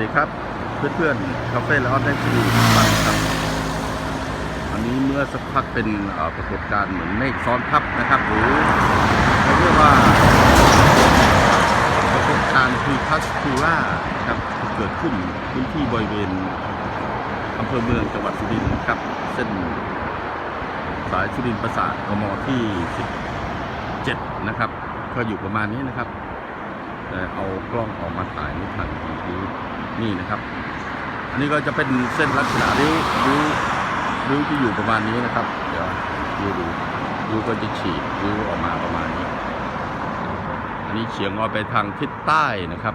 ดีครับเพื่อนๆคาเฟ่และออนไลน์ทีวีฟังครับอันนี้เมื่อสักพักเป็นอ่อปรากฏการณ์เหมือนเมฆซ้อนทับนะครับ หรือเขาเรียกว่าปรากฏการณ์คือพัสคูล่าครับเกิดขึ้นพื้นที่บริเวณอำเภอเมืองจังหวัดสุรินทร์ครับ เส้นสายสุรินทร์ประสาทกมที่ 17 นะครับ ก็อยู่ประมาณนี้นะครับแต่เอากล้องออกมาถ่ายไม่ทันเมื่อกี้ นี่นะครับ อันนี้ก็จะเป็นเส้นลักษณะริ้วริ้วริ้วที่อยู่ประมาณนี้นะครับ เดี๋ยวดูดูริ้วก็จะฉีกริ้วออกมาประมาณนี้ อันนี้เฉียงออกไปทางทิศใต้นะครับ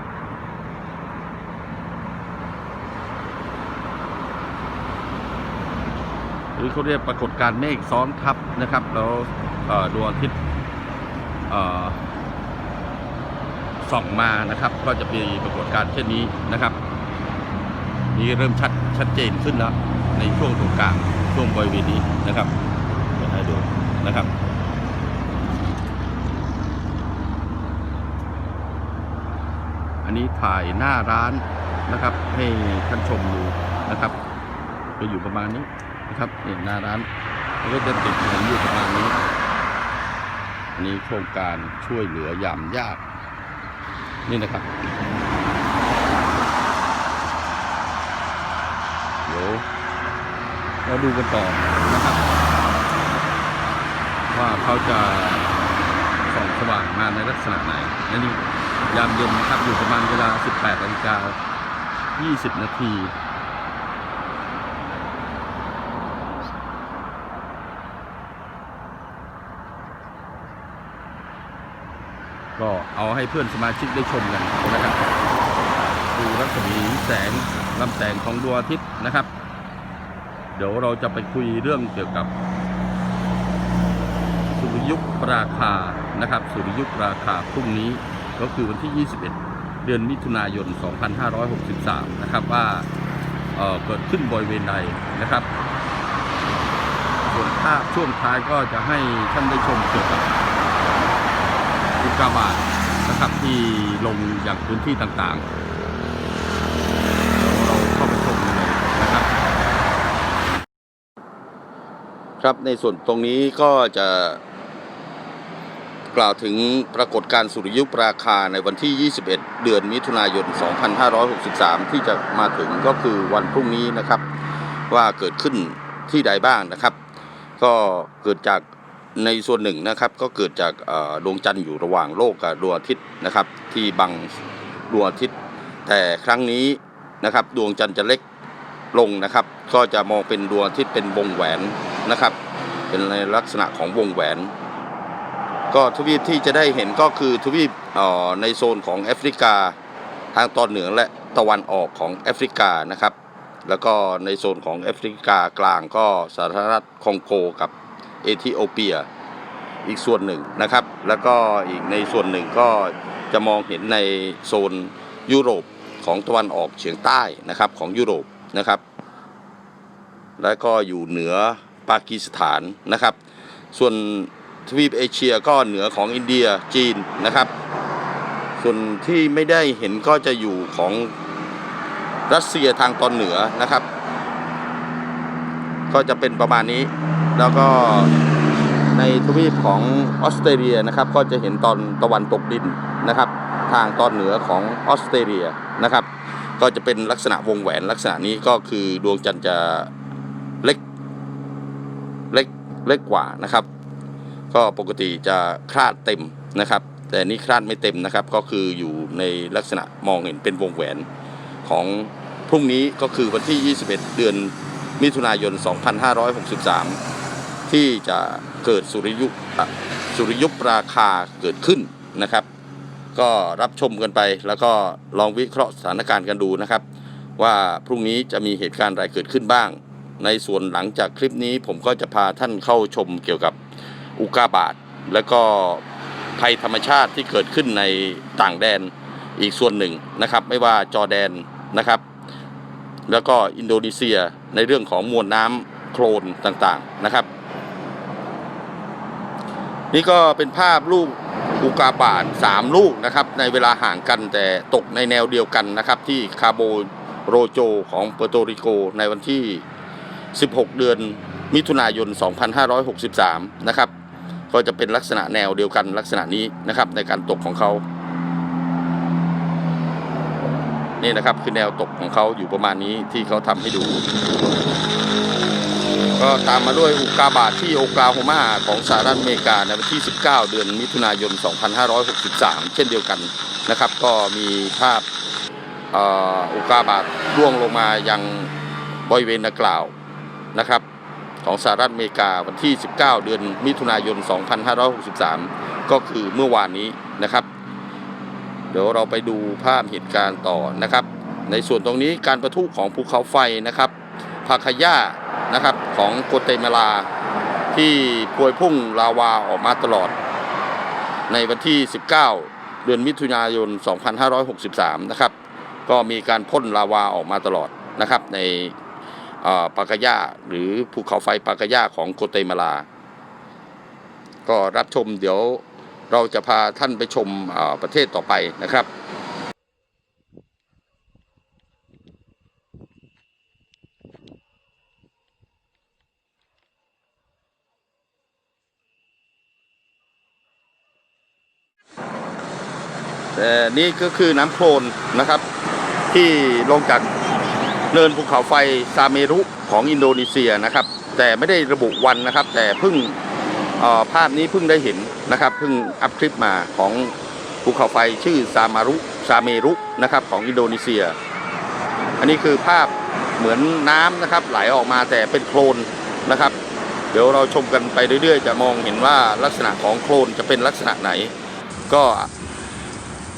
หรือเขาเรียกปรากฏการณ์เมฆซ้อนทับนะครับ แล้วดวงอาทิตย์เอ่อส่องมานะครับ ก็จะมีปรากฏการณ์เช่นนี้นะครับ นี่เริ่มชัดชัดเจนขึ้นแล้ว ในช่วงตรงกลางช่วงบริเวณนี้นะครับเดี๋ยวให้ดูนะครับอันนี้ถ่ายหน้าร้านนะครับ ให้ท่านชมดูนะครับก็อยู่ประมาณนี้นะครับเนี่ยหน้าร้านก็จะติดถนนอยู่ประมาณนี้ อันนี้โครงการช่วยเหลือยามยากนี่นะครับ เราดูกันต่อนะครับ ว่าเขาจะส่องสว่างมาในลักษณะไหนและนี่ยามเย็นนะครับอยู่ประมาณเวลา 18นาฬิกา20 นาทีก็เอาให้เพื่อนสมาชิกได้ชมกันนะครับ ดูรัศมีแสงลำแสงของดวงอาทิตย์นะครับ เดี๋ยวเราจะไปคุยเรื่องเกี่ยวกับ สุริยุปราคานะครับ สุริยุปราคาพรุ่งนี้ก็คือวันที่ 21 เดือนมิถุนายน 2563 นะครับว่าเเกิดขึ้นบริเวณใดนะครับส่วนภาพช่วงท้ายก็จะให้ท่านได้ชมเกี่ยวกับอุกกาบาตนะครับที่ลงอย่างพื้นที่ต่างๆ เราเข้าไปชมกันเลยนะครับ ครับในส่วนตรงนี้ก็จะกล่าวถึงปรากฏการณ์สุริยุปราคาในวันที่ 21 เดือนมิถุนายน 2563 ที่จะมาถึงก็คือวันพรุ่งนี้นะครับ ว่าเกิดขึ้นที่ใดบ้างนะครับ ก็เกิดจากในส่วนหนึ่งนะครับ ก็เกิดจากดวงจันทร์อยู่ระหว่างโลกกับดวงอาทิตย์นะครับ ที่บังดวงอาทิตย์ แต่ครั้งนี้นะครับ ดวงจันทร์จะเล็กลงนะครับ ก็จะมองเป็นดวงอาทิตย์เป็นวงแหวน นะครับ เป็นในลักษณะของวงแหวน ก็ทวีปที่จะได้เห็นก็คือทวีปในโซนของแอฟริกา ทางตอนเหนือและตะวันออกของแอฟริกานะครับ แล้วก็ในโซนของแอฟริกากลางก็สาธารณรัฐคองโกกับเอธิโอเปียอีกส่วนหนึ่งนะครับ แล้วก็อีกในส่วนหนึ่งก็จะมองเห็นในโซนยุโรปของตะวันออกเฉียงใต้นะครับของยุโรปนะครับ แล้วก็อยู่เหนือ ปากีสถานนะครับ ส่วนทวีปเอเชียก็เหนือของอินเดียจีนนะครับ ส่วนที่ไม่ได้เห็นก็จะอยู่ของรัสเซียทางตอนเหนือนะครับ ก็จะเป็นประมาณนี้ แล้วก็ในทวีปของออสเตรเลียนะครับ ก็จะเห็นตอนตะวันตกดินนะครับ ทางตอนเหนือของออสเตรเลียนะครับ ก็จะเป็นลักษณะวงแหวนลักษณะนี้ก็คือดวงจันทร์จะเล็ก เล็กเล็กกว่านะครับ ก็ปกติจะคลาดเต็มนะครับ แต่นี่คลาดไม่เต็มนะครับ ก็คืออยู่ในลักษณะมองเห็นเป็นวงแหวนของพรุ่งนี้ก็คือวันที่ 21 เดือนมิถุนายน 2563 ที่จะเกิดสุริยุสุริยุปราคาเกิดขึ้นนะครับ ก็รับชมกันไปแล้วก็ลองวิเคราะห์สถานการณ์กันดูนะครับ ว่าพรุ่งนี้จะมีเหตุการณ์อะไรเกิดขึ้นบ้าง ในส่วนหลังจากคลิปนี้ผมก็จะพาท่านเข้าชมเกี่ยวกับอุกาบาตแล้วก็ภัยธรรมชาติที่เกิดขึ้นในต่างแดนอีกส่วนหนึ่งนะครับ ไม่ว่าจอแดนนะครับ แล้วก็อินโดนีเซียในเรื่องของมวลน้ำโคลนต่างๆนะครับ นี่ก็เป็นภาพลูกอุกาบาต3ลูกนะครับ ในเวลาห่างกันแต่ตกในแนวเดียวกันนะครับ ที่คาโบโรโจของเปอร์โตริโกในวันที่ 16 เดือนมิถุนายน 2563 นะครับ ก็จะเป็นลักษณะแนวเดียวกันลักษณะนี้นะครับในการตกของเขา นี่นะครับคือแนวตกของเขาอยู่ประมาณนี้ที่เขาทำให้ดู ก็ตามมาด้วยอุกาบาตที่โอกลาโฮมาของสหรัฐอเมริกาในวันที่ 19 เดือนมิถุนายน 2563 เช่นเดียวกันนะครับ ก็มีภาพอุกาบาตร่วงลงมายังบริเวณดังกล่าว นะครับของสหรัฐอเมริกาวันที่ 19 เดือนมิถุนายน 2563 ก็คือเมื่อวานนี้นะครับ เดี๋ยวเราไปดูภาพเหตุการณ์ต่อนะครับ ในส่วนตรงนี้การประทุของภูเขาไฟนะครับพาคาย่านะครับของโกเตมาลา ที่พวยพุ่งลาวาออกมาตลอด ในวันที่ 19 เดือนมิถุนายน 2563 นะครับ ก็มีการพ่นลาวาออกมาตลอดนะครับใน ปากาย่าหรือภูเขาไฟปากาย่าของโกเตมาลา ก็รับชมเดี๋ยวเราจะพาท่านไปชมอ่อประเทศต่อไปนะครับแต่นี่ก็คือน้ำโคลนนะครับ ที่ลงจาก เนินภูเขาไฟซาเมรุของอินโดนีเซียนะครับ แต่ไม่ได้ระบุวันนะครับ แต่เพิ่งออภาพนี้เพิ่งได้เห็นนะครับเพิ่งอัพคลิปมาของภูเขาไฟชื่อซามารุซาเมรุนะครับของอินโดนีเซีย อันนี้คือภาพเหมือนน้ำนะครับไหลออกมาแต่เป็นโคลนนะครับ เดี๋ยวเราชมกันไปเรื่อยๆ จะมองเห็นว่าลักษณะของโคลนจะเป็นลักษณะไหน ก็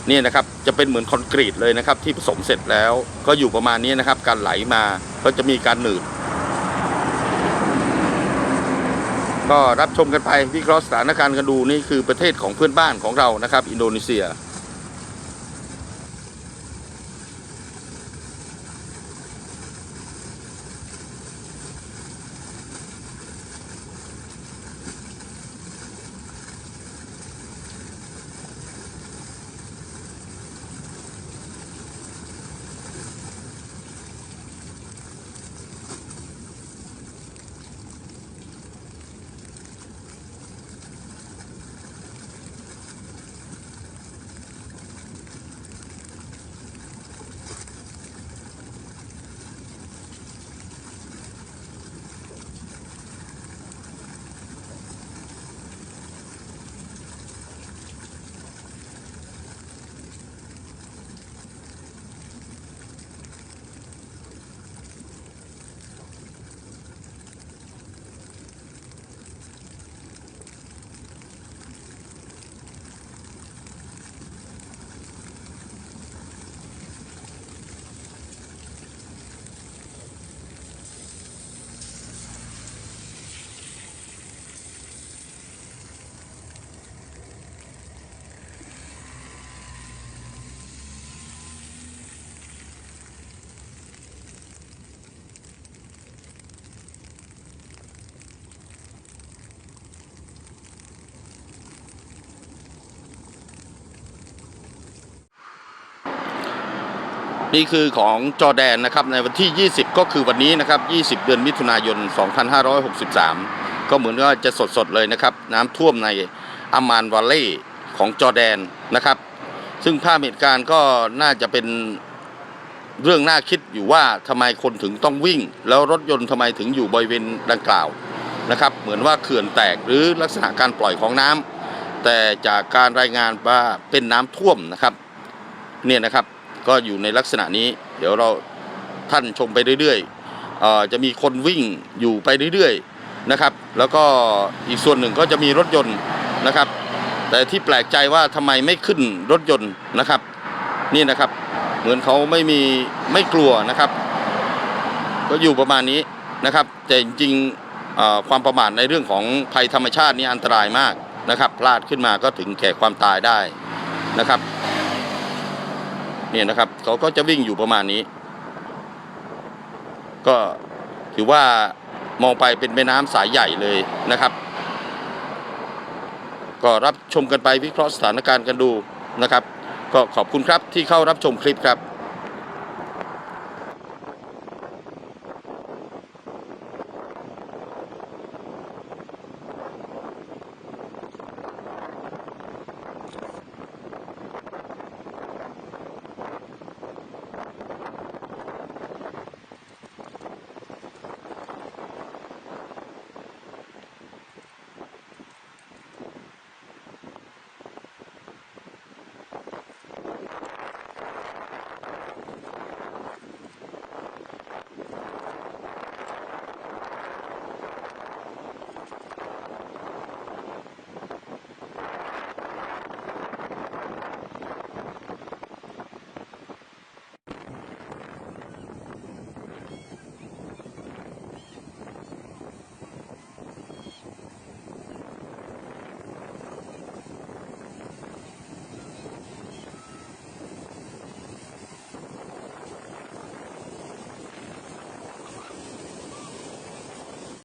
นี่นะครับจะเป็นเหมือนคอนกรีตเลยนะครับที่ผสมเสร็จแล้ว ก็อยู่ประมาณนี้นะครับ การไหลมาก็จะมีการหนืด ก็รับชมกันไปวิเคราะห์สถานการณ์กันดูนี่คือประเทศของเพื่อนบ้านของเรานะครับ อินโดนีเซีย นี่คือของจอแดนนะครับในวันที่ 20 ก็คือวันนี้นะครับ 20 เดือนมิถุนายน 2563 ก็เหมือนว่าจะสดๆเลยนะครับ น้ำท่วมในอามานวาลเล่ของจอแดนนะครับ ซึ่งภาพเหตุการณ์ก็น่าจะเป็นเรื่องน่าคิดอยู่ว่าทำไมคนถึงต้องวิ่ง แล้วรถยนต์ทำไมถึงอยู่บริเวณดังกล่าวนะครับ เหมือนว่าเขื่อนแตกหรือลักษณะการปล่อยของน้ำแต่จากการรายงานว่าเป็นน้ำท่วมนะครับ เนี่ยนะครับ ก็อยู่ในลักษณะนี้ เดี๋ยวเราท่านชมไปเรื่อยๆจะมีคนวิ่งอยู่ไปเรื่อยๆนะครับ แล้วก็อีกส่วนหนึ่งก็จะมีรถยนต์นะครับ แต่ที่แปลกใจว่าทำไมไม่ขึ้นรถยนต์นะครับ นี่นะครับ เหมือนเขาไม่มีไม่กลัวนะครับ ก็อยู่ประมาณนี้นะครับ แต่จริงๆความประมาทในเรื่องของภัยธรรมชาตินี่อันตรายมากนะครับ พลาดขึ้นมาก็ถึงแก่ความตายได้นะครับ เนี่ยนะครับเขาก็จะวิ่งอยู่ประมาณนี้ ก็ถือว่ามองไปเป็นแม่น้ำสายใหญ่เลยนะครับ ก็รับชมกันไปวิเคราะห์สถานการณ์กันดูนะครับ ก็ขอบคุณครับที่เข้ารับชมคลิปครับ